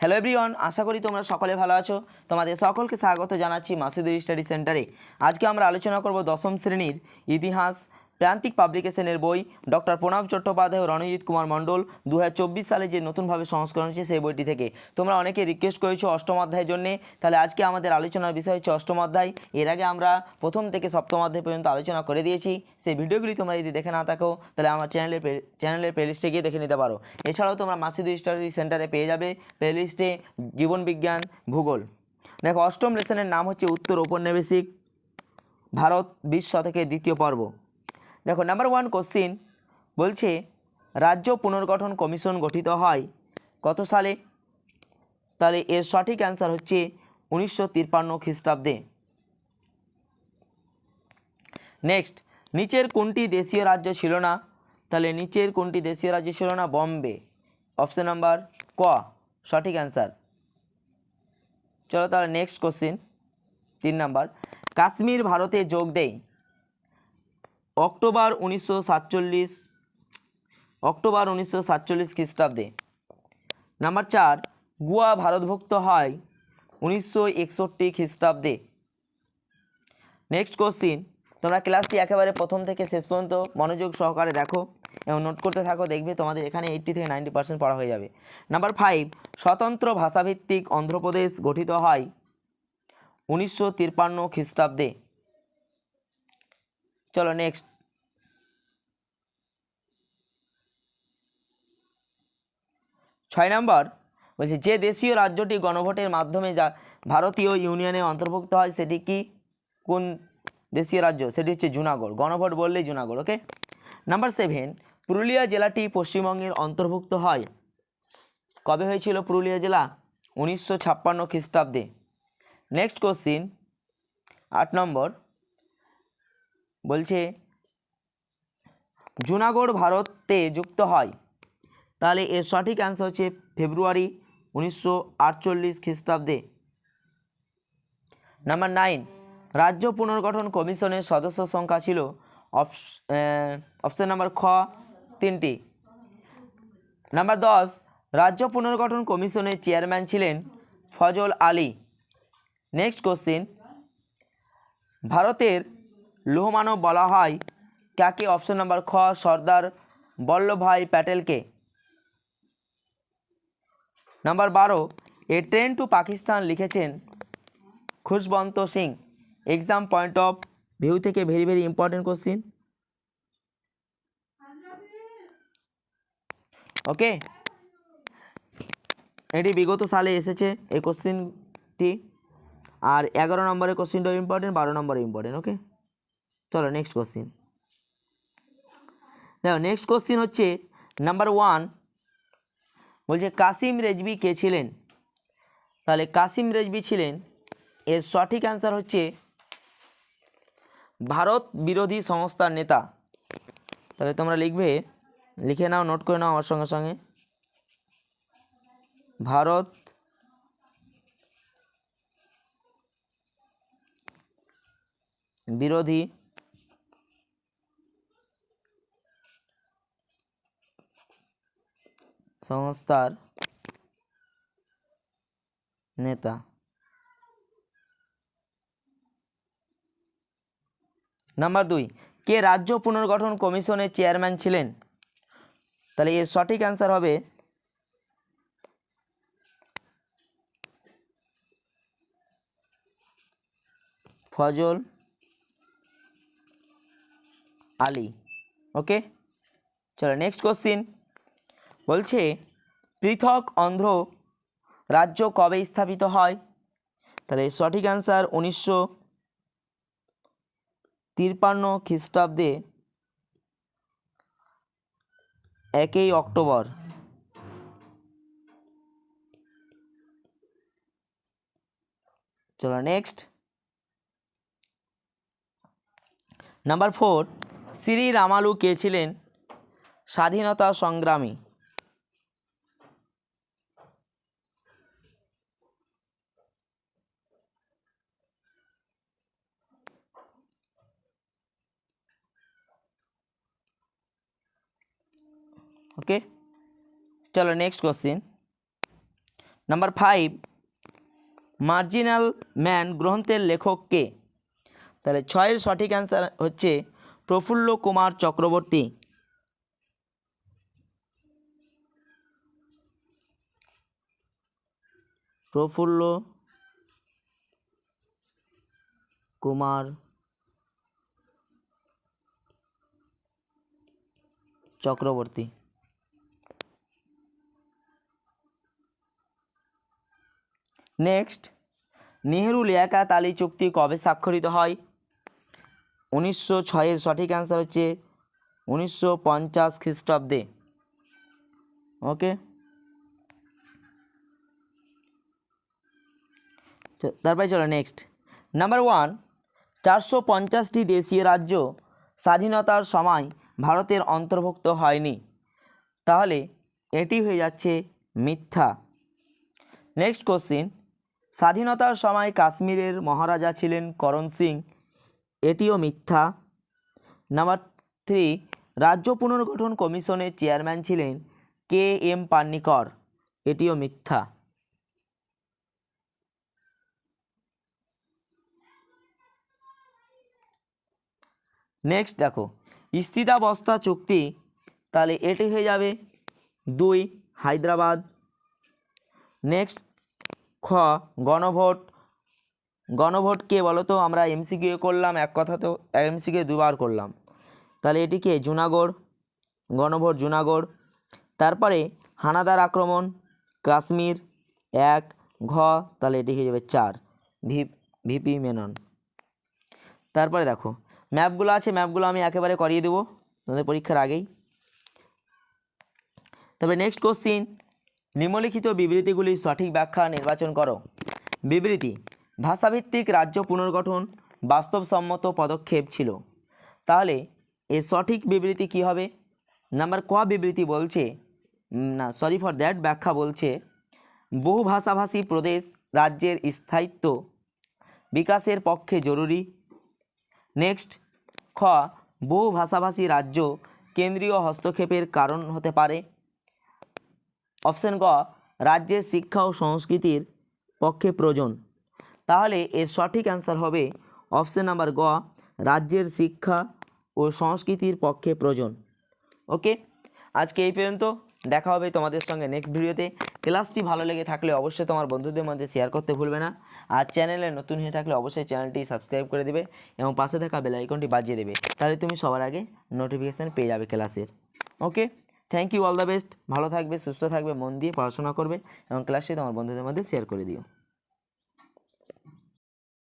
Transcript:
Hello everyone আশা করি তোমরা সকলে ভালো আছো। তোমাদের সকলকে স্বাগত জানাচ্ছি মাসুদুর স্টাডি সেন্টারে। আজকে আমরা আলোচনা করব দশম শ্রেণির ইতিহাস প্রান্তিক পাবলিকেশনের বই ডক্টর প্রণব চট্টোপাধ্যায় ও রণজিৎ কুমার মণ্ডল দু হাজার চব্বিশ সালে যে নতুনভাবে সংস্করণ হচ্ছে সেই বইটি থেকে। তোমরা অনেকে রিকোয়েস্ট করেছ অষ্টম অধ্যায়ের জন্যে। তাহলে আজকে আমাদের আলোচনার বিষয় হচ্ছে অষ্টম অধ্যায়। এর আগে আমরা প্রথম থেকে সপ্তম অধ্যায় পর্যন্ত আলোচনা করে দিয়েছি। সেই ভিডিওগুলি তোমরা যদি দেখে না থাকো, তাহলে আমার চ্যানেলের চ্যানেলের প্লেলিস্টে গিয়ে দেখে নিতে পারো। এছাড়াও তোমরা মাসুদ স্টাডি সেন্টারে পেয়ে যাবে প্লেলিস্টে জীবনবিজ্ঞান ভূগোল। দেখো, অষ্টম লেসনের নাম হচ্ছে উত্তর ঔপনিবেশিক ভারত বিশ শতকের দ্বিতীয় পর্ব। দেখো নাম্বার ওয়ান কোশ্চিন বলছে, রাজ্য পুনর্গঠন কমিশন গঠিত হয় কত সালে? তাহলে এর সঠিক অ্যান্সার হচ্ছে উনিশশো তিপ্পান্ন খ্রিস্টাব্দে। নেক্সট নিচের কোনটি দেশীয় রাজ্য ছিল না? তাহলে নিচের কোনটি দেশীয় রাজ্য ছিল না? বম্বে। অপশন নাম্বার ক, সঠিক অ্যান্সার চলো তাহলে নেক্সট কোশ্চিন তিন নাম্বার কাশ্মীর ভারতে যোগ দেয়। অক্টোবর উনিশশো সাতচল্লিশ, অক্টোবর উনিশশো সাতচল্লিশ খ্রিস্টাব্দে। নাম্বার চার, গোয়া ভারতভুক্ত হয় উনিশশো একষট্টি খ্রিস্টাব্দে। নেক্সট কোশ্চিন তোমরা ক্লাসটি একেবারে প্রথম থেকে শেষ পর্যন্ত মনোযোগ সহকারে দেখো এবং নোট করতে থাকো, দেখবে তোমাদের এখানে এইট্টি থেকে নাইনটি পার্সেন্ট পড়া হয়ে যাবে। নাম্বার ফাইভ স্বতন্ত্র ভাষাভিত্তিক অন্ধ্রপ্রদেশ গঠিত হয় উনিশশো তিপ্পান্ন খ্রিস্টাব্দে। চলো নেক্সট ছয় নম্বর, বলছে, যে দেশীয় রাজ্যটি গণভোটের মাধ্যমে যা ভারতীয় ইউনিয়নে অন্তর্ভুক্ত হয়, সেটি কি? কোন দেশীয় রাজ্য? সেটি হচ্ছে জুনাগড়। গণভোট বললেই Junagadh okay number seven Purulia জেলাটি পশ্চিমবঙ্গের অন্তর্ভুক্ত হয়। কবে হয়েছিল পুরুলিয়া জেলা? উনিশশো ছাপ্পান্ন খ্রিস্টাব্দে। নেক্সট কোশ্চিন আট নম্বর বলছে, জুনাগড় ভারতে যুক্ত হয়। তাহলে এর সঠিক অ্যান্সার হচ্ছে ফেব্রুয়ারি উনিশশো আটচল্লিশ খ্রিস্টাব্দে। নাম্বার নাইন রাজ্য পুনর্গঠন কমিশনের সদস্য সংখ্যা ছিল অপশন নাম্বার খ, তিনটি। নাম্বার দশ, রাজ্য পুনর্গঠন কমিশনের চেয়ারম্যান ছিলেন ফজল আলী। নেক্সট কোশ্চিন ভারতের লোহমানব বলা হয় কাকে অপশন নাম্বার খ, সর্দার বল্লভভাই প্যাটেলকে। নাম্বার বারো এ ট্রেন টু পাকিস্তান লিখেছেন Khushwant Singh. Exam point of view থেকে very very important question okay এটি বিগত সালে এসেছে এই কোশ্চিনটি আর এগারো নম্বরের কোশ্চিনটাও ইম্পর্টেন্ট বারো নম্বরে ইম্পর্টেন্ট ওকে চলো নেক্সট কোশ্চিন দেখো নেক্সট কোশ্চিন হচ্ছে নাম্বার ওয়ান বলছে, কাসিম রেজবি কে ছিলেন? তাহলে কাসিম রেজবি ছিলেন, এর সঠিক অ্যান্সার হচ্ছে ভারত বিরোধী সংস্থার নেতা। তাহলে তোমরা লিখবে, লিখে নাও নোট করে নাও আমার সঙ্গে সঙ্গে। ভারত বিরোধী সংস্থার নেতা। নাম্বার দুই, কে রাজ্য পুনর্গঠন কমিশনের চেয়ারম্যান ছিলেন? তাহলে এর সঠিক অ্যান্সার হবে ফজল আলী। ওকে চলো নেক্সট কোশ্চিন বলছে, পৃথক অন্ধ্র রাজ্য কবে স্থাপিত হয়? তাহলে সঠিক অ্যান্সার উনিশশো তিপ্পান্ন খ্রিস্টাব্দে একই অক্টোবর। চলো next number four Shri Ramalu কে ছিলেন স্বাধীনতা সংগ্রামী? ওকে। চলো next question number five marginal man গ্রন্থের লেখক কে? তাহলে ছয়ের সঠিক অ্যান্সার হচ্ছে প্রফুল্ল কুমার চক্রবর্তী। প্রফুল্ল কুমার চক্রবর্তী। নেক্সট, নেহেরু লিয়াকাত আলী চুক্তি কবে স্বাক্ষরিত হয়? উনিশশো ছয়ের সঠিক অ্যান্সার হচ্ছে উনিশশো পঞ্চাশ খ্রিস্টাব্দে। ওকে তারপরে চলো নেক্সট নাম্বার ওয়ান চারশো পঞ্চাশটি দেশীয় রাজ্য স্বাধীনতার সময় ভারতের অন্তর্ভুক্ত হয়নি। তাহলে এটি হয়ে যাচ্ছে মিথ্যা। নেক্সট কোশ্চিন স্বাধীনতার সময় কাশ্মীরের মহারাজা ছিলেন করণ সিং। এটিও মিথ্যা। নাম্বার থ্রি, রাজ্য পুনর্গঠন কমিশনের চেয়ারম্যান ছিলেন কে এম পান্নিকর। এটিও মিথ্যা। নেক্সট দেখো, স্থিতাবস্থা চুক্তি, তাহলে এটি হয়ে যাবে দুই, হায়দ্রাবাদ। নেক্সট খ, গণভোট। গণভোট কে বলো তো আমরা এমসিকিউ করলাম, এক কথা তো এমসিকিউ দুবার করলাম। তাহলে এটি কে? জুনাগড়। গণভোট জুনাগড়। তারপরে হানাদার আক্রমণ, কাশ্মীর, এক, ঘ, তাহলে এটি হয়ে যাবে চার। V VP Menon. তারপরে দেখো, ম্যাপগুলো আছে, ম্যাপগুলো আমি একেবারে করিয়ে দেবো তোমাদের পরীক্ষার আগেই। তবে নেক্সট কোশ্চিন নিম্নলিখিত বিবৃতিগুলির সঠিক ব্যাখ্যা নির্বাচন করো। বিবৃতি, ভাষাভিত্তিক রাজ্য পুনর্গঠন বাস্তবসম্মত পদক্ষেপ ছিল। তাহলে এর সঠিক বিবৃতি কি হবে? নাম্বার ক বিবৃতি বলছে না সরি ফর দ্যাট ব্যাখ্যা বলছে, বহু ভাষাভাষী প্রদেশ রাজ্যের স্থায়িত্ব বিকাশের পক্ষে জরুরি। নেক্সট খ, বহু ভাষাভাষী রাজ্য কেন্দ্রীয় হস্তক্ষেপের কারণ হতে পারে। অপশন গ, রাজ্যের শিক্ষা ও সংস্কৃতির পক্ষে প্রয়োজন। তাহলে এর সঠিক অ্যান্সার হবে অপশান নাম্বার গ, রাজ্যের শিক্ষা ও সংস্কৃতির পক্ষে প্রয়োজন। ওকে? আজকে এই পর্যন্ত। দেখা হবে তোমাদের সঙ্গে নেক্সট ভিডিওতে। ক্লাসটি ভালো লেগে থাকলে অবশ্যই তোমার বন্ধুদের মধ্যে শেয়ার করতে ভুলবে না। আর চ্যানেলে নতুন হয়ে থাকলে অবশ্যই চ্যানেলটি সাবস্ক্রাইব করে দেবে এবং পাশে থাকা বেল আইকনটি বাজিয়ে দেবে। তাহলে তুমি সবার আগে নোটিফিকেশান পেয়ে যাবে ক্লাসের okay? Thank you all the best ভালো থাকবে, সুস্থ থাকবে, মন দিয়ে পড়াশোনা করবে এবং ক্লাসটি তোমার বন্ধুদের মধ্যে শেয়ার করে দিও।